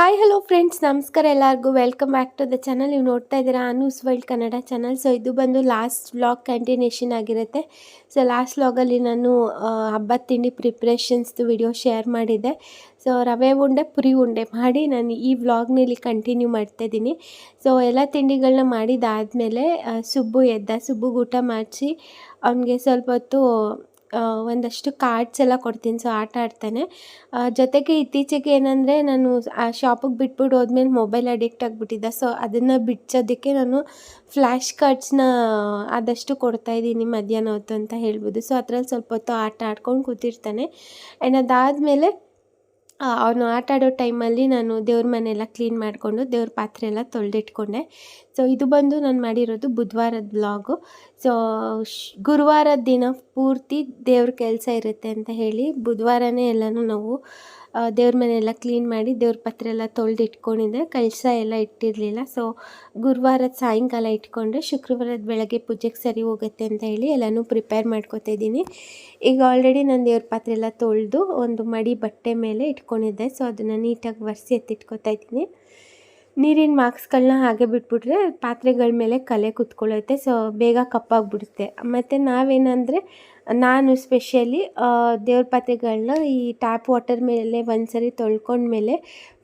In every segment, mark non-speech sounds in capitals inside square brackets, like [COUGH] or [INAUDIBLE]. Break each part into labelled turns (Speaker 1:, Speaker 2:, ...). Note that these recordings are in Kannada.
Speaker 1: ಹಾಯ್ ಹಲೋ ಫ್ರೆಂಡ್ಸ್ ನಮಸ್ಕಾರ ಎಲ್ಲರಿಗೂ. Welcome back to the channel ನೀವು ನೋಡ್ತಾ ಇದ್ದೀರಾ Anu's world Kannada channel so ಇದು ಬಂದು ಲಾಸ್ಟ್ ವ್ಲಾಗ್ ಕಂಟಿನ್ಯೂಷನ್ ಆಗಿರುತ್ತೆ. ಸೊ ಲಾಸ್ಟ್ ವ್ಲಾಗಲ್ಲಿ ನಾನು ಹಬ್ಬದ ತಿಂಡಿ ಪ್ರಿಪ್ರೇಷನ್ಸ್ದು ವಿಡಿಯೋ ಶೇರ್ ಮಾಡಿದ್ದೆ. ಸೊ ರವೆ ಉಂಡೆ, ಪುರಿ ಉಂಡೆ ಮಾಡಿ ನಾನು ಈ ವ್ಲಾಗ್ನಲ್ಲಿ ಕಂಟಿನ್ಯೂ ಮಾಡ್ತಾ ಇದ್ದೀನಿ. ಸೊ ಎಲ್ಲ ತಿಂಡಿಗಳನ್ನ ಮಾಡಿದಾದಮೇಲೆ ಸುಬ್ಬು ಎದ್ದ ಸುಬ್ಬು ಊಟ ಮಾಡಿಸಿ, ಅವನಿಗೆ ಸ್ವಲ್ಪ ಹೊತ್ತು ಒಂದಷ್ಟು ಕಾರ್ಡ್ಸ್ ಎಲ್ಲ ಕೊಡ್ತೀನಿ. ಸೊ ಆಟ ಆಡ್ತಾನೆ. ಜೊತೆಗೆ ಇತ್ತೀಚೆಗೆ ಏನಂದರೆ ನಾನು ಆ ಶಾಪಿಗೆ ಬಿಟ್ಬಿಟ್ಟು ಹೋದ್ಮೇಲೆ ಮೊಬೈಲ್ ಅಡಿಕ್ಟ್ ಆಗಿಬಿಟ್ಟಿದ್ದೆ. ಸೊ ಅದನ್ನು ಬಿಡ್ಸೋದಕ್ಕೆ ನಾನು ಫ್ಲ್ಯಾಶ್ ಕಾರ್ಡ್ಸ್ನ ಆದಷ್ಟು ಕೊಡ್ತಾ ಇದ್ದೀನಿ ಮಧ್ಯಾಹ್ನ ಹೊತ್ತು ಅಂತ ಹೇಳ್ಬೋದು. ಸೊ ಅದ್ರಲ್ಲಿ ಸ್ವಲ್ಪ ಹೊತ್ತು ಆಟ ಆಡ್ಕೊಂಡು ಕೂತಿರ್ತಾನೆ. ಆ್ಯಂಡ್ ಅದಾದಮೇಲೆ ಅವನು ಆಟ ಆಡೋ ಟೈಮಲ್ಲಿ ನಾನು ದೇವ್ರ ಮನೆಯೆಲ್ಲ ಕ್ಲೀನ್ ಮಾಡಿಕೊಂಡು ದೇವ್ರ ಪಾತ್ರೆ ಎಲ್ಲ ತೊಳೆದಿಟ್ಕೊಂಡೆ. ಸೊ ಇದು ಬಂದು ನಾನು ಮಾಡಿರೋದು ಬುಧವಾರದ ಬ್ಲಾಗು ಸೊ ಗುರುವಾರದ ದಿನ ಪೂರ್ತಿ ದೇವ್ರ ಕೆಲಸ ಇರುತ್ತೆ ಅಂತ ಹೇಳಿ ಬುಧವಾರನೇ ಎಲ್ಲನೂ ನಾವು ದೇವ್ರ ಮನೆಯೆಲ್ಲ ಕ್ಲೀನ್ ಮಾಡಿ ದೇವ್ರ ಪತ್ರ ಎಲ್ಲ ತೊಳೆದು ಇಟ್ಕೊಂಡಿದ್ದೆ. ಕಳಸ ಎಲ್ಲ ಇಟ್ಟಿರಲಿಲ್ಲ. ಸೊ ಗುರುವಾರದ ಸಾಯಂಕಾಲ ಇಟ್ಕೊಂಡ್ರೆ ಶುಕ್ರವಾರದ ಬೆಳಗ್ಗೆ ಪೂಜೆಗೆ ಸರಿ ಹೋಗುತ್ತೆ ಅಂತ ಹೇಳಿ ಎಲ್ಲನೂ ಪ್ರಿಪೇರ್ ಮಾಡ್ಕೊತಾ ಇದ್ದೀನಿ. ಈಗ ಆಲ್ರೆಡಿ ನಾನು ದೇವ್ರ ಪಾತ್ರೆ ಎಲ್ಲ ತೊಳೆದು ಒಂದು ಮಡಿ ಬಟ್ಟೆ ಮೇಲೆ ಇಟ್ಕೊಂಡಿದ್ದೆ. ಸೊ ಅದನ್ನು ನೀಟಾಗಿ ಒರೆಸಿ ಎತ್ತಿಟ್ಕೊತಾ ಇದ್ದೀನಿ. ನೀರಿನ ಮಾರ್ಕ್ಸ್ಗಳನ್ನ ಹಾಗೆ ಬಿಟ್ಬಿಟ್ರೆ ಪಾತ್ರೆಗಳ ಮೇಲೆ ಕಲೆ ಕುತ್ಕೊಳ್ಳುತ್ತೆ, ಸೊ ಬೇಗ ಕಪ್ಪಾಗ್ಬಿಡುತ್ತೆ. ಮತ್ತು ನಾವೇನಂದರೆ, ನಾನು ಸ್ಪೆಷಲಿ ದೇವ್ರ ಪಾತ್ರೆಗಳನ್ನ ಈ ಟ್ಯಾಪ್ ವಾಟರ್ ಮೇಲೆ ಒಂದ್ಸರಿ ತೊಳ್ಕೊಂಡ್ಮೇಲೆ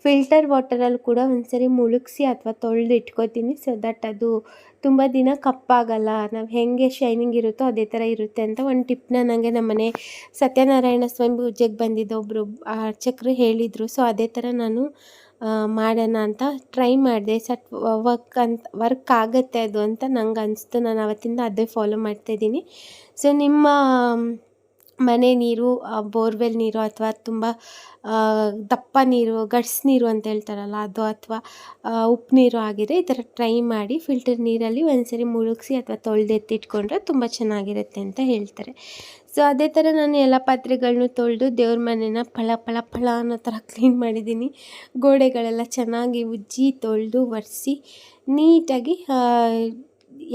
Speaker 1: ಫಿಲ್ಟರ್ ವಾಟರಲ್ಲಿ ಕೂಡ ಒಂದ್ಸರಿ ಮುಳುಗಿಸಿ ಅಥವಾ ತೊಳೆದು ಇಟ್ಕೋತೀನಿ ಸೊ ದಟ್ ಅದು ತುಂಬ ದಿನ ಕಪ್ಪಾಗಲ್ಲ, ನಾವು ಹೆಂಗೆ ಶೈನಿಂಗ್ ಇರುತ್ತೋ ಅದೇ ಥರ ಇರುತ್ತೆ ಅಂತ ಒಂದು ಟಿಪ್ನ ನನಗೆ ನಮ್ಮನೆ ಸತ್ಯನಾರಾಯಣ ಸ್ವಾಮಿ ಪೂಜೆಗೆ ಬಂದಿದ್ದ ಒಬ್ಬರು ಅರ್ಚಕರು ಹೇಳಿದರು. ಸೊ ಅದೇ ಥರ ನಾನು ಮಾಡೋಣ ಅಂತ ಟ್ರೈ ಮಾಡಿದೆ. ಸಟ್ ವರ್ಕ್ ಅಂತ, ವರ್ಕ್ ಆಗುತ್ತೆ ಅದು ಅಂತ ನಂಗೆ ಅನಿಸ್ತು ನಾನು ಅವತ್ತಿಂದ ಅದೇ ಫಾಲೋ ಮಾಡ್ತಾಯಿದ್ದೀನಿ ಸೊ ನಿಮ್ಮ ಮನೆ ನೀರು ಬೋರ್ವೆಲ್ ನೀರು ಅಥವಾ ತುಂಬ ದಪ್ಪ ನೀರು, ಗಡ್ಸ್ ನೀರು ಅಂತ ಹೇಳ್ತಾರಲ್ಲ ಅದು ಅಥವಾ ಉಪ್ಪು ನೀರು ಆಗಿದೆ ಈ ಥರ ಟ್ರೈ ಮಾಡಿ ಫಿಲ್ಟರ್ ನೀರಲ್ಲಿ ಒಂದ್ಸರಿ ಮುಳುಗಿಸಿ ಅಥವಾ ತೊಳೆದೆತ್ತಿಟ್ಕೊಂಡ್ರೆ ತುಂಬ ಚೆನ್ನಾಗಿರುತ್ತೆ ಅಂತ ಹೇಳ್ತಾರೆ. ಸೊ, ಅದೇ ಥರ ನಾನು ಎಲ್ಲ ಪಾತ್ರೆಗಳನ್ನೂ ತೊಳೆದು ದೇವ್ರ ಮನೆನ ಫಳ ಫಳ ಫಳ ಅನ್ನೋ ಥರ [LAUGHS] ಕ್ಲೀನ್ ಮಾಡಿದ್ದೀನಿ. ಗೋಡೆಗಳೆಲ್ಲ ಚೆನ್ನಾಗಿ ಉಜ್ಜಿ, ತೊಳೆದು, ಒರೆಸಿ, ನೀಟಾಗಿ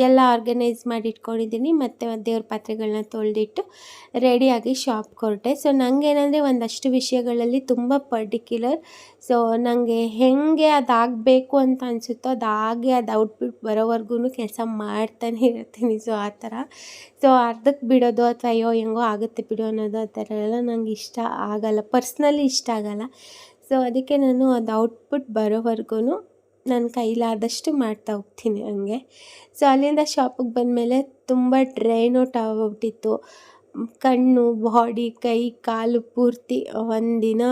Speaker 1: ಎಲ್ಲ ಆರ್ಗನೈಸ್ ಮಾಡಿ ಇಟ್ಕೊಂಡಿದ್ದೀನಿ ಮತ್ತು ದೇವ್ರ ಪಾತ್ರೆಗಳನ್ನ ತೊಳೆದಿಟ್ಟು ರೆಡಿಯಾಗಿ ಶಾಪ್ ಹೊರಟೆ ಸೊ ನನಗೇನಂದರೆ ಒಂದಷ್ಟು ವಿಷಯಗಳಲ್ಲಿ ತುಂಬ ಪರ್ಟಿಕ್ಯುಲರ್ ಸೊ ನನಗೆ ಹೇಗೆ ಅದಾಗಬೇಕು ಅಂತ ಅನಿಸುತ್ತೋ ಅದಾಗೆ ಅದು ಔಟ್ಪುಟ್ ಬರೋವರೆಗೂ ಕೆಲಸ ಮಾಡ್ತಾನೆ ಇರ್ತೀನಿ. ಸೊ ಆ ಥರ. ಸೊ ಅರ್ಧಕ್ಕೆ ಬಿಡೋದು ಅಥವಾ ಅಯ್ಯೋ ಹೆಂಗೋ ಆಗುತ್ತೆ ಬಿಡು ಅನ್ನೋದು ಆ ಥರ ಎಲ್ಲ ನಂಗೆ ಇಷ್ಟ ಆಗಲ್ಲ. ಪರ್ಸ್ನಲಿ ಇಷ್ಟ ಆಗಲ್ಲ. ಸೊ ಅದಕ್ಕೆ ನಾನು ಅದು ಔಟ್ಪುಟ್ ಬರೋವರೆಗೂ ನನ್ನ ಕೈಲಾದಷ್ಟು ಮಾಡ್ತಾ ಹೋಗ್ತೀನಿ ಹಂಗೆ. ಸೊ ಅಲ್ಲಿಂದ ಶಾಪಿಗೆ ಬಂದಮೇಲೆ ತುಂಬ ಡ್ರೈನ್ ಔಟ್ ಆಗೋಗ್ಬಿಟ್ಟಿತ್ತು ಕಣ್ಣು ಬಾಡಿ ಕೈ, ಕಾಲು ಪೂರ್ತಿ ಒಂದಿನ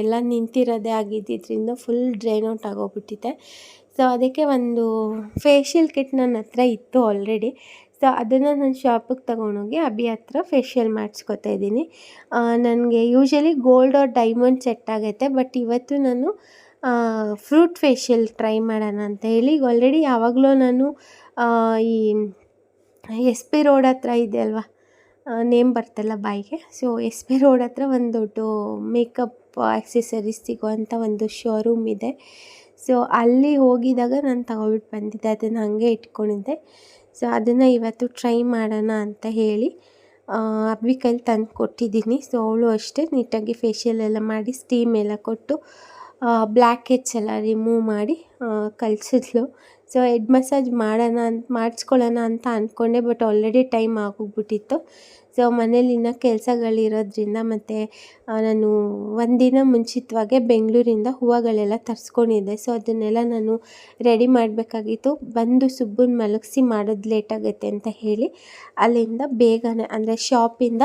Speaker 1: ಎಲ್ಲ ನಿಂತಿರೋದೇ ಆಗಿದ್ದಿದ್ರಿಂದ ಫುಲ್ ಡ್ರೈನ್ ಔಟ್ ಆಗೋಗ್ಬಿಟ್ಟಿದೆ. ಸೊ ಅದಕ್ಕೆ ಒಂದು ಫೇಶಿಯಲ್ ಕಿಟ್ ನನ್ನ ಹತ್ರ ಇತ್ತು ಆಲ್ರೆಡಿ ಸೊ ಅದನ್ನು ನಾನು ಶಾಪಿಗೆ ತೊಗೊಂಡೋಗಿ ಅಭಿ ಹತ್ರ ಫೇಶಿಯಲ್ ಮಾಡಿಸ್ಕೊತಾ ಇದ್ದೀನಿ. ನನಗೆ usually gold or diamond set ಆಗುತ್ತೆ ಬಟ್ ಇವತ್ತು ನಾನು ಫ್ರೂಟ್ ಫೇಶಿಯಲ್ ಟ್ರೈ ಮಾಡೋಣ ಅಂತ ಹೇಳಿ, ಈಗ ಆಲ್ರೆಡಿ ಯಾವಾಗಲೂ ನಾನು ಈ ಎಸ್ ಪಿ ರೋಡ್ ಹತ್ರ ಇದೆ ಅಲ್ವಾ? ನೇಮ್ ಬರ್ತಲ್ಲ ಬಾಯಿಗೆ. ಸೊ ಎಸ್ ಪಿ ರೋಡ್ ಹತ್ರ ಒಂದು ದೊಡ್ಡ ಮೇಕಪ್ ಆಕ್ಸೆಸರೀಸ್ ಸಿಗುವಂಥ ಒಂದು ಶೋರೂಮ್ ಇದೆ. ಸೊ ಅಲ್ಲಿ ಹೋಗಿದಾಗ ನಾನು ತಗೊಬಿಟ್ಟು ಬಂದಿದ್ದೆ, ಅದನ್ನು ಹಾಗೆ ಇಟ್ಕೊಂಡಿದ್ದೆ. ಸೊ ಅದನ್ನು ಇವತ್ತು ಟ್ರೈ ಮಾಡೋಣ ಅಂತ ಹೇಳಿ ಅಬ್ಬಿ ಕೈಲಿ ತಂದು ಕೊಟ್ಟಿದ್ದೀನಿ ಸೊ ಅವಳು ಅಷ್ಟೇ ನೀಟಾಗಿ ಫೇಶಿಯಲ್ ಎಲ್ಲ ಮಾಡಿ ಸ್ಟೀಮ್ ಎಲ್ಲ ಕೊಟ್ಟು ಬ್ಲ್ಯಾಕ್ ಹೆಚ್ ಎಲ್ಲ ರಿಮೂವ್ ಮಾಡಿ ಕಲಿಸಿದ್ಲು. ಸೊ ಹೆಡ್ ಮಸಾಜ್ ಮಾಡೋಣ ಅಂತ ಮಾಡಿಸ್ಕೊಳ್ಳೋಣ ಅಂತ ಅಂದ್ಕೊಂಡೆ ಬಟ್ ಆಲ್ರೆಡಿ ಟೈಮ್ ಆಗೋಗ್ಬಿಟ್ಟಿತ್ತು. ಸೊ ಮನೇಲಿ ಇನ್ನೂ ಕೆಲಸಗಳಿರೋದ್ರಿಂದ ಮತ್ತು ನಾನು ಒಂದಿನ ಮುಂಚಿತವಾಗೆ ಬೆಂಗಳೂರಿಂದ ಹೂವುಗಳೆಲ್ಲ ತರಿಸ್ಕೊಂಡಿದ್ದೆ. ಸೊ ಅದನ್ನೆಲ್ಲ ನಾನು ರೆಡಿ ಮಾಡಬೇಕಾಗಿತ್ತು. ಬಂದು ಸುಬ್ಬನ್ ಮಲಗಿಸಿ ಮಾಡೋದು ಲೇಟಾಗುತ್ತೆ ಅಂತ ಹೇಳಿ, ಅಲ್ಲಿಂದ ಬೇಗನೆ, ಅಂದರೆ ಶಾಪಿಂದ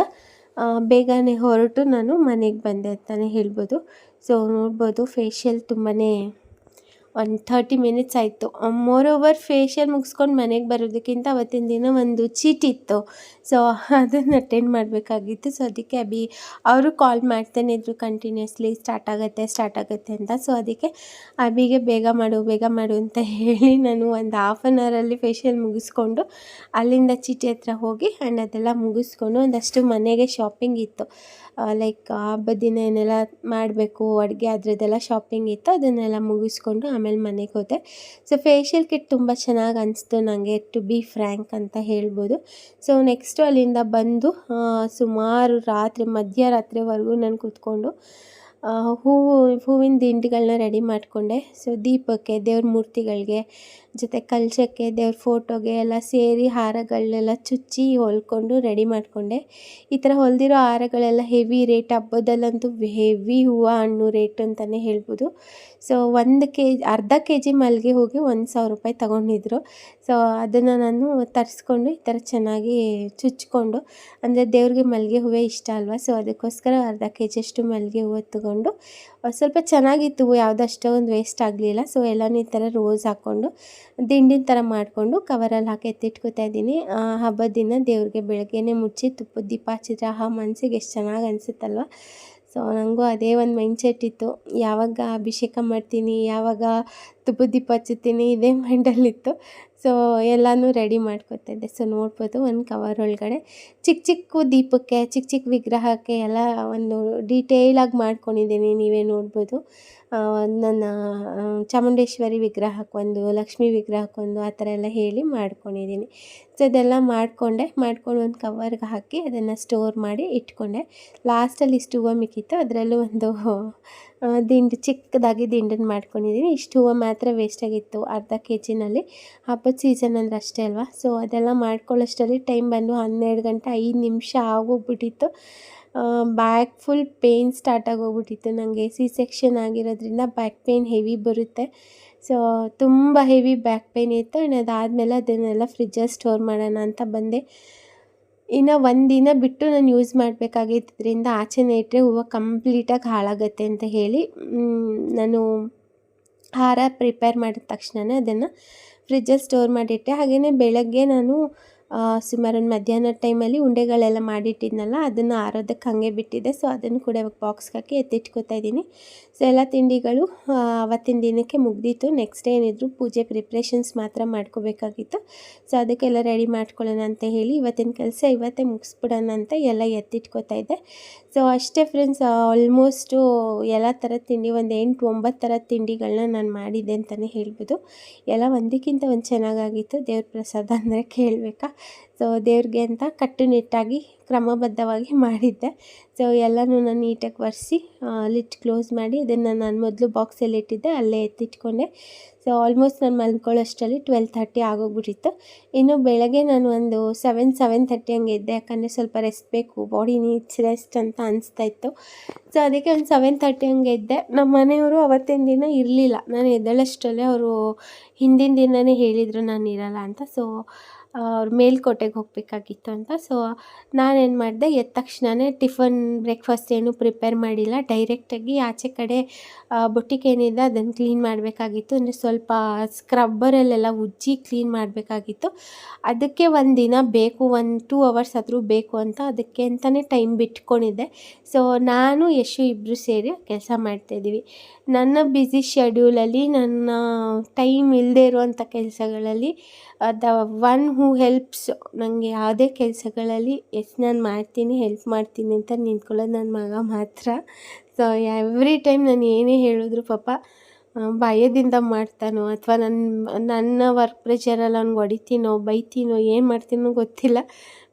Speaker 1: ಬೇಗನೆ ಹೊರಟು ನಾನು ಮನೆಗೆ ಬಂದೆ ಅಂತಲೇ ಹೇಳ್ಬೋದು. ಸೊ ನೋಡ್ಬೋದು ಫೇಶಿಯಲ್ ತುಂಬಾ ಒಂದು ಥರ್ಟಿ ಮಿನಿಟ್ಸ್ ಆಯಿತು. ಮೋರ್ ಓವರ್ ಫೇಶಿಯಲ್ ಮುಗಿಸ್ಕೊಂಡು ಮನೆಗೆ ಬರೋದಕ್ಕಿಂತ ಅವತ್ತಿನ ದಿನ ಒಂದು ಚೀಟ್ ಇತ್ತು. ಸೊ ಅದನ್ನು ಅಟೆಂಡ್ ಮಾಡಬೇಕಾಗಿತ್ತು. ಸೊ ಅದಕ್ಕೆ ಅಭಿ ಅವರು ಕಾಲ್ ಮಾಡ್ತಾನೆ ಇದ್ರು ಕಂಟಿನ್ಯೂಸ್ಲಿ ಸ್ಟಾರ್ಟ್ ಆಗುತ್ತೆ ಸ್ಟಾರ್ಟ್ ಆಗುತ್ತೆ ಅಂತ. ಸೊ ಅದಕ್ಕೆ ಅಭಿಗೆ ಬೇಗ ಮಾಡು ಬೇಗ ಮಾಡು ಅಂತ ಹೇಳಿ ನಾನು ಒಂದು ಹಾಫ್ ಆನ್ ಅವರಲ್ಲಿ ಫೇಶಿಯಲ್ ಮುಗಿಸ್ಕೊಂಡು ಅಲ್ಲಿಂದ ಚೀಟಿ ಹತ್ರ ಹೋಗಿ ಆ್ಯಂಡ್ ಅದೆಲ್ಲ ಮುಗಿಸ್ಕೊಂಡು ಒಂದಷ್ಟು ಮನೆಗೆ ಶಾಪಿಂಗ್ ಇತ್ತು. ಲೈಕ್ ಹಬ್ಬದ ದಿನ ಏನೆಲ್ಲ ಮಾಡಬೇಕು, ಅಡುಗೆ ಅದರದ್ದೆಲ್ಲ ಶಾಪಿಂಗ್ ಇತ್ತು. ಅದನ್ನೆಲ್ಲ ಮುಗಿಸ್ಕೊಂಡು ಆಮೇಲೆ ಮನೆಗೆ ಹೋದೆ. ಸೊ ಫೇಶಿಯಲ್ ಕಿಟ್ ತುಂಬ ಚೆನ್ನಾಗಿ ಅನಿಸ್ತು. ನನಗೆ ಟು ಬಿ ಫ್ರ್ಯಾಂಕ್ ಅಂತ ಹೇಳ್ಬೋದು. ಸೊ ನೆಕ್ಸ್ಟು ಅಲ್ಲಿಂದ ಬಂದು ಸುಮಾರು ರಾತ್ರಿ ಮಧ್ಯರಾತ್ರಿವರೆಗೂ ನಾನು ಕೂತ್ಕೊಂಡು ಹೂವು ಹೂವಿನ ದಿಂಡುಗಳನ್ನ ರೆಡಿ ಮಾಡಿಕೊಂಡೆ. ಸೊ ದೀಪಕ್ಕೆ, ದೇವ್ರ ಮೂರ್ತಿಗಳಿಗೆ, ಜೊತೆ ಕಲಶಕ್ಕೆ, ದೇವ್ರ ಫೋಟೋಗೆ ಎಲ್ಲ ಸೇರಿ ಹಾರಗಳನ್ನೆಲ್ಲ ಚುಚ್ಚಿ ಹೊಲ್ಕೊಂಡು ರೆಡಿ ಮಾಡಿಕೊಂಡೆ. ಈ ಥರ ಹೊಲಿದಿರೋ ಹಾರಗಳೆಲ್ಲ ಹೆವಿ ರೇಟ್ ಹಬ್ಬದಲ್ಲಂತೂ ಹೆವಿ ಹೂವು, ಹಣ್ಣು ರೇಟ್ ಅಂತಲೇ ಹೇಳ್ಬೋದು. ಸೊ ಒಂದು ಕೆ, ಅರ್ಧ ಕೆ ಜಿ ಮಲ್ಲಿಗೆ ಹೂಗೆ ಒಂದು ಸಾವಿರ ರೂಪಾಯಿ ತಗೊಂಡಿದ್ರು. ಸೊ ಅದನ್ನು ನಾನು ತರಿಸ್ಕೊಂಡು ಈ ಥರ ಚೆನ್ನಾಗಿ ಚುಚ್ಕೊಂಡು, ಅಂದರೆ ದೇವ್ರಿಗೆ ಮಲ್ಲಿಗೆ ಹೂವೇ ಇಷ್ಟ ಅಲ್ವಾ? ಸೊ ಅದಕ್ಕೋಸ್ಕರ ಅರ್ಧ ಕೆ ಜಿಯಷ್ಟು ಮಲ್ಲಿಗೆ ಹೂವು ಅಹ್ ಸ್ವಲ್ಪ ಚೆನ್ನಾಗಿತ್ತು ಯಾವುದು ಅಷ್ಟೊಂದು ವೇಸ್ಟ್ ಆಗಲಿಲ್ಲ. ಸೊ ಎಲ್ಲನೂ ಈ ಥರ ರೋಸ್ ಹಾಕ್ಕೊಂಡು ದಿಂಡಿನ ಥರ ಮಾಡಿಕೊಂಡು ಕವರಲ್ಲಿ ಹಾಕಿ ಎತ್ತಿಟ್ಕೊತಾ ಇದ್ದೀನಿ. ಆ, ಹಬ್ಬದ ದಿನ ದೇವ್ರಿಗೆ ಬೆಳಗ್ಗೆನೆ ಮುಚ್ಚಿ ತುಪ್ಪದ ದೀಪ ಹಚ್ಚಿದ್ರೆ ಆ ಮನಸ್ಸಿಗೆ ಎಷ್ಟು ಚೆನ್ನಾಗಿ ಅನಿಸುತ್ತಲ್ವ? ಸೊ ನನಗೂ ಅದೇ ಒಂದು ಮೈಂಡ್ ಸೆಟ್ ಇತ್ತು. ಯಾವಾಗ ಅಭಿಷೇಕ ಮಾಡ್ತೀನಿ ಯಾವಾಗ ತುಪ್ಪದ ದೀಪ ಹಚ್ಚುತ್ತೀನಿ ಇದೇ ಮೈಂಡಲ್ಲಿತ್ತು. ಸೊ ಎಲ್ಲನೂ ರೆಡಿ ಮಾಡ್ಕೊತಿದ್ದೆ ಸೊ ನೋಡ್ಬೋದು ಒಂದು ಕವರ್ ಒಳಗಡೆ. ಚಿಕ್ಕ ಚಿಕ್ಕ ದೀಪಕ್ಕೆ, ಚಿಕ್ಕ ಚಿಕ್ಕ ವಿಗ್ರಹಕ್ಕೆ ಎಲ್ಲ ಒಂದು ಡೀಟೇಲಾಗಿ ಮಾಡ್ಕೊಂಡಿದ್ದೀನಿ ನೀವೇ ನೋಡ್ಬೋದು. ನನ್ನ ಚಾಮುಂಡೇಶ್ವರಿ ವಿಗ್ರಹಕ್ಕೊಂದು ಲಕ್ಷ್ಮೀ ವಿಗ್ರಹಕ್ಕೊಂದು ಆ ಥರ ಎಲ್ಲ ಹೇಳಿ ಮಾಡ್ಕೊಂಡಿದ್ದೀನಿ. ಸೊ ಅದೆಲ್ಲ ಮಾಡಿಕೊಂಡೆ. ಮಾಡ್ಕೊಂಡು ಒಂದು ಕವರ್ಗೆ ಹಾಕಿ ಅದನ್ನು ಸ್ಟೋರ್ ಮಾಡಿ ಇಟ್ಕೊಂಡೆ. ಲಾಸ್ಟಲ್ಲಿ ಇಷ್ಟು ಹೂವು ಮಿಕ್ಕಿತ್ತು ಅದರಲ್ಲೂ ಒಂದು ದಿಂಡು ಚಿಕ್ಕದಾಗಿ ದಿಂಡನ್ನು ಮಾಡ್ಕೊಂಡಿದ್ದೀನಿ ಇಷ್ಟು ಹೂವು ಮಾತ್ರ ವೇಸ್ಟ್ ಆಗಿತ್ತು ಅರ್ಧ ಕೆ ಜಿನಲ್ಲಿ ಹಬ್ಬದ ಸೀಸನ್ ಅಂದರೆ ಅಷ್ಟೇ ಅಲ್ವಾ? ಸೊ ಅದೆಲ್ಲ ಮಾಡ್ಕೊಳ್ಳೋಷ್ಟರಲ್ಲಿ ಟೈಮ್ ಬಂದು ಹನ್ನೆರಡು ಗಂಟೆ ಐದು ನಿಮಿಷ ಆಗೋಗ್ಬಿಟ್ಟಿತ್ತು. ಬ್ಯಾಕ್ ಫುಲ್ ಪೇಯ್ನ್ ಸ್ಟಾರ್ಟ್ ಆಗೋಗ್ಬಿಟ್ಟಿತ್ತು. ನನಗೆ ಸಿ ಸೆಕ್ಷನ್ ಆಗಿರೋದ್ರಿಂದ ಬ್ಯಾಕ್ ಪೇಯ್ನ್ ಹೆವಿ ಬರುತ್ತೆ. ಸೊ ತುಂಬ ಹೆವಿ ಬ್ಯಾಕ್ ಪೇಯ್ನ್ ಇತ್ತು. ಆ್ಯಂಡ್ ಅದಾದಮೇಲೆ ಅದನ್ನೆಲ್ಲ ಫ್ರಿಜ್ಜಲ್ಲಿ ಸ್ಟೋರ್ ಮಾಡೋಣ ಅಂತ ಬಂದೆ. ಇನ್ನು ಒಂದಿನ ಬಿಟ್ಟು ನಾನು ಯೂಸ್ ಮಾಡಬೇಕಾಗಿದ್ದರಿಂದ ಆಚೆನೇ ಇಟ್ಟರೆ ಹೂವು ಕಂಪ್ಲೀಟಾಗಿ ಹಾಳಾಗತ್ತೆ ಅಂತ ಹೇಳಿ ನಾನು ಹಾರ ಪ್ರಿಪೇರ್ ಮಾಡಿದ ತಕ್ಷಣವೇ ಅದನ್ನು ಫ್ರಿಜ್ಜಲ್ಲಿ ಸ್ಟೋರ್ ಮಾಡಿಟ್ಟೆ. ಹಾಗೆಯೇ ಬೆಳಗ್ಗೆ ನಾನು ಸುಮಾರು ಒಂದು ಮಧ್ಯಾಹ್ನ ಟೈಮಲ್ಲಿ ಉಂಡೆಗಳೆಲ್ಲ ಮಾಡಿಟ್ಟಿದ್ನಲ್ಲ, ಅದನ್ನು ಆರೋದಕ್ಕೆ ಹಾಗೆ ಬಿಟ್ಟಿದ್ದೆ. ಸೊ ಅದನ್ನು ಕೂಡ ಇವಾಗ ಬಾಕ್ಸ್ಗೆ ಹಾಕಿ ಎತ್ತಿಟ್ಕೊತಾ ಇದ್ದೀನಿ. ಸೊ ಎಲ್ಲ ತಿಂಡಿಗಳು ಅವತ್ತಿನ ದಿನಕ್ಕೆ ಮುಗ್ದಿತ್ತು. ನೆಕ್ಸ್ಟ್ ಡೇ ಏನಿದ್ರು ಪೂಜೆ ಪ್ರಿಪ್ರೇಷನ್ಸ್ ಮಾತ್ರ ಮಾಡ್ಕೋಬೇಕಾಗಿತ್ತು. ಸೊ ಅದಕ್ಕೆಲ್ಲ ರೆಡಿ ಮಾಡ್ಕೊಳ್ಳೋಣ ಅಂತ ಹೇಳಿ ಇವತ್ತಿನ ಕೆಲಸ ಇವತ್ತೇ ಮುಗಿಸ್ಬಿಡೋಣ ಅಂತ ಎಲ್ಲ ಎತ್ತಿಟ್ಕೋತಾ ಇದ್ದೆ. ಸೊ ಅಷ್ಟೇ ಫ್ರೆಂಡ್ಸ್ ಆಲ್ಮೋಸ್ಟು ಎಲ್ಲ ಥರದ ತಿಂಡಿ, ಒಂದು ಎಂಟು, ಒಂಬತ್ತು ಥರ ತಿಂಡಿಗಳನ್ನ ನಾನು ಮಾಡಿದ್ದೆ ಅಂತಲೇ ಹೇಳ್ಬೋದು. ಎಲ್ಲ ಒಂದಕ್ಕಿಂತ ಒಂದು ಚೆನ್ನಾಗಾಗಿತ್ತು. ದೇವ್ರ ಪ್ರಸಾದ ಅಂದರೆ ಕೇಳಬೇಕಾ? ಸೊ ದೇವ್ರಿಗೆ ಅಂತ ಕಟ್ಟುನಿಟ್ಟಾಗಿ ಕ್ರಮಬದ್ಧವಾಗಿ ಮಾಡಿದ್ದೆ. ಸೊ ಎಲ್ಲನೂ ನಾನು ನೀಟಾಗಿ ಒರೆಸಿ ಲಿಟ್ ಕ್ಲೋಸ್ ಮಾಡಿ ಅದನ್ನು ನಾನು ಮೊದಲು ಬಾಕ್ಸಲ್ಲಿ ಇಟ್ಟಿದ್ದೆ, ಅಲ್ಲೇ ಎತ್ತಿಟ್ಕೊಂಡೆ. ಸೊ ಆಲ್ಮೋಸ್ಟ್ ನಾನು ಮಲ್ಕೊಳ್ಳೋಷ್ಟರಲ್ಲಿ ಟ್ವೆಲ್ ತರ್ಟಿ ಆಗೋಗ್ಬಿಟ್ಟಿತ್ತು. ಇನ್ನು ಬೆಳಗ್ಗೆ ನಾನು ಒಂದು ಸೆವೆನ್ ಸೆವೆನ್ ತರ್ಟಿ ಹಂಗೆ ಇದ್ದೆ, ಯಾಕಂದರೆ ಸ್ವಲ್ಪ ರೆಸ್ಟ್ ಬೇಕು ಬಾಡಿ ನೀಡ್ಸ್ ರೆಸ್ಟ್ ಅಂತ ಅನಿಸ್ತಾ ಇತ್ತು. ಸೊ ಅದಕ್ಕೆ ಒಂದು ಸೆವೆನ್ ತರ್ಟಿ ಹಂಗೆ ಇದ್ದೆ. ನಮ್ಮ ಮನೆಯವರು ಅವತ್ತಿನ ದಿನ ಇರಲಿಲ್ಲ. ನಾನು ಎದ್ದಳಷ್ಟರಲ್ಲೇ ಅವರು ಹಿಂದಿನ ದಿನವೇ ಹೇಳಿದರು ನಾನು ಇರಲ್ಲ ಅಂತ. ಸೊ ಅವ್ರು ಮೇಲ್ಕೋಟೆಗೆ ಹೋಗಬೇಕಾಗಿತ್ತು ಅಂತ. ಸೊ ನಾನೇನು ಮಾಡಿದೆ ಎದ್ದ ತಕ್ಷಣವೇ ಟಿಫನ್, ಬ್ರೇಕ್ಫಾಸ್ಟ್ ಏನು ಪ್ರಿಪೇರ್ ಮಾಡಿಲ್ಲ. ಡೈರೆಕ್ಟಾಗಿ ಆಚೆ ಕಡೆ ಬೊಟ್ಟಿಗೆ ಏನಿದೆ ಅದನ್ನು ಕ್ಲೀನ್ ಮಾಡಬೇಕಾಗಿತ್ತು. ಅಂದರೆ ಸ್ವಲ್ಪ ಸ್ಕ್ರಬ್ಬರಲ್ಲೆಲ್ಲ ಉಜ್ಜಿ ಕ್ಲೀನ್ ಮಾಡಬೇಕಾಗಿತ್ತು. ಅದಕ್ಕೆ ಒಂದು ದಿನ ಬೇಕು, ಒಂದು ಟೂ ಅವರ್ಸ್ ಆದರೂ ಬೇಕು ಅಂತ ಅದಕ್ಕೆ ಅಂತಲೇ ಟೈಮ್ ಬಿಟ್ಕೊಂಡಿದ್ದೆ. ಸೊ ನಾನು, ಯಶು ಇಬ್ಬರು ಸೇರಿ ಕೆಲಸ ಮಾಡ್ತಾಯಿದ್ದೀವಿ ನನ್ನ ಬ್ಯುಸಿ ಶೆಡ್ಯೂಲಲ್ಲಿ ನನ್ನ ಟೈಮ್ ಇಲ್ಲದೆ ಇರುವಂಥ ಕೆಲಸಗಳಲ್ಲಿ ದ ಒನ್ ಹೂ ಹೆಲ್ಪ್ಸ್ ನನಗೆ ಯಾವುದೇ ಕೆಲಸಗಳಲ್ಲಿ ಎಸ್ ನಾನು ಮಾಡ್ತೀನಿ ಹೆಲ್ಪ್ ಮಾಡ್ತೀನಿ ಅಂತ ನಿಂತ್ಕೊಳ್ಳೋದು ನನ್ನ ಮಗ ಮಾತ್ರ. ಸೊ ಎವ್ರಿ ಟೈಮ್ ನಾನು ಏನೇ ಹೇಳಿದ್ರು ಪಾಪ ಭಯದಿಂದ ಮಾಡ್ತಾನೋ ಅಥವಾ ನನ್ನ ನನ್ನ ವರ್ಕ್ ಪ್ರೆಷರಲ್ಲಿ ಅವ್ನಿಗೆ ಹೊಡಿತೀನೋ, ಬೈತೀನೋ, ಏನು ಮಾಡ್ತೀನೋ ಗೊತ್ತಿಲ್ಲ.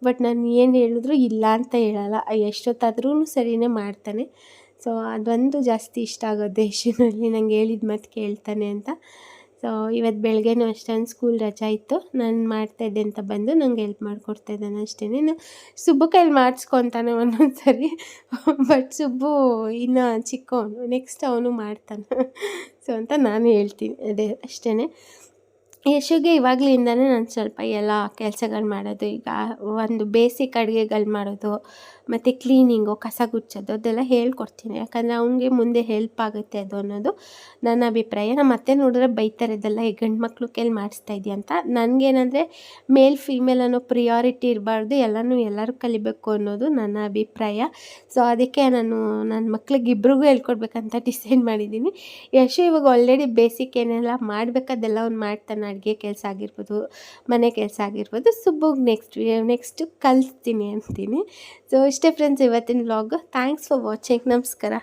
Speaker 1: ಬಟ್ ನಾನು ಏನು ಹೇಳಿದ್ರು ಇಲ್ಲ ಅಂತ ಹೇಳಲ್ಲ. ಎಷ್ಟೊತ್ತಾದ್ರೂ ಸರಿನೇ ಮಾಡ್ತಾನೆ. ಸೊ ಅದೊಂದು ಜಾಸ್ತಿ ಇಷ್ಟ ಆಗೋದು ದೇಶದಲ್ಲಿ ನಂಗೆ ಹೇಳಿದ ಮಾತು ಕೇಳ್ತಾನೆ ಅಂತ. ಸೊ ಇವತ್ತು ಬೆಳಗ್ಗೆನೂ ಅಷ್ಟೊಂದು ಸ್ಕೂಲ್ ರಜಾ ಇತ್ತು. ನಾನು ಮಾಡ್ತಾಯಿದ್ದೆ ಅಂತ ಬಂದು ನಂಗೆ ಹೆಲ್ಪ್ ಮಾಡಿಕೊಡ್ತಾ ಇದ್ದಾನೆ ಅಷ್ಟೇ. ನಾನು ಸುಬ್ಬು ಕೈಲಿ ಮಾಡಿಸ್ಕೊತಾನೆ ಒಂದೊಂದು ಸರಿ ಬಟ್ ಸುಬ್ಬು ಇನ್ನು ಚಿಕ್ಕವನು. ನೆಕ್ಸ್ಟ್ ಅವನು ಮಾಡ್ತಾನೆ. ಸೊ ಅಂತ ನಾನು ಹೇಳ್ತೀನಿ. ಅದೇ ಅಷ್ಟೇ ಯಶುಗೆ ಇವಾಗಲಿಂದನೇ ನಾನು ಸ್ವಲ್ಪ ಎಲ್ಲ ಕೆಲಸಗಳು ಮಾಡೋದು, ಈಗ ಒಂದು ಬೇಸಿಕ್ ಅಡುಗೆಗಳು ಮಾಡೋದು, ಮತ್ತು ಕ್ಲೀನಿಂಗು ಕಸ ಗುಚ್ಚೋದು ಅದೆಲ್ಲ ಹೇಳ್ಕೊಡ್ತೀನಿ. ಯಾಕಂದರೆ ಅವನಿಗೆ ಮುಂದೆ ಹೆಲ್ಪ್ ಆಗುತ್ತೆ ಅದು ಅನ್ನೋದು ನನ್ನ ಅಭಿಪ್ರಾಯ. ನಮ್ಮ ಮತ್ತೆ ನೋಡಿದ್ರೆ ಬೈತಾರೆ, ಇದೆಲ್ಲ ಈ ಗಂಡು ಮಕ್ಕಳು ಕೈಲಿ ಮಾಡಿಸ್ತಾ ಇದೆಯಾ? ಅಂತ. ನನಗೇನಂದರೆ ಮೇಲ್ ಫೀಮೇಲ್ ಅನ್ನೋ ಪ್ರಿಯಾರಿಟಿ ಇರಬಾರ್ದು, ಎಲ್ಲನೂ ಎಲ್ಲರೂ ಕಲಿಬೇಕು ಅನ್ನೋದು ನನ್ನ ಅಭಿಪ್ರಾಯ. ಸೊ ಅದಕ್ಕೆ ನಾನು ನನ್ನ ಮಕ್ಳಿಗೆ ಇಬ್ರಿಗೂ ಹೇಳ್ಕೊಡ್ಬೇಕಂತ [LAUGHS] ಡಿಸೈಡ್ ಮಾಡಿದ್ದೀನಿ. ಯಶು ಇವಾಗ ಆಲ್ರೆಡಿ ಬೇಸಿಕ್ ಏನೆಲ್ಲ ಮಾಡಬೇಕದೆಲ್ಲ ಅವ್ನು ಮಾಡ್ತಾನೆ. ಅಡುಗೆ ಕೆಲಸ ಆಗಿರ್ಬೋದು, ಮನೆ ಕೆಲಸ ಆಗಿರ್ಬೋದು ಸುಬ್ಬಗೆ ನೆಕ್ಸ್ಟ್ ನೆಕ್ಸ್ಟು ಕಲಿಸ್ತೀನಿ ಅಂತೀನಿ. ಸೊ ಇಷ್ಟೇ ಫ್ರೆಂಡ್ಸ್ ಇವತ್ತಿನ ವ್ಲಾಗು ಥ್ಯಾಂಕ್ಸ್ ಫಾರ್ ವಾಚಿಂಗ್ ನಮಸ್ಕಾರ.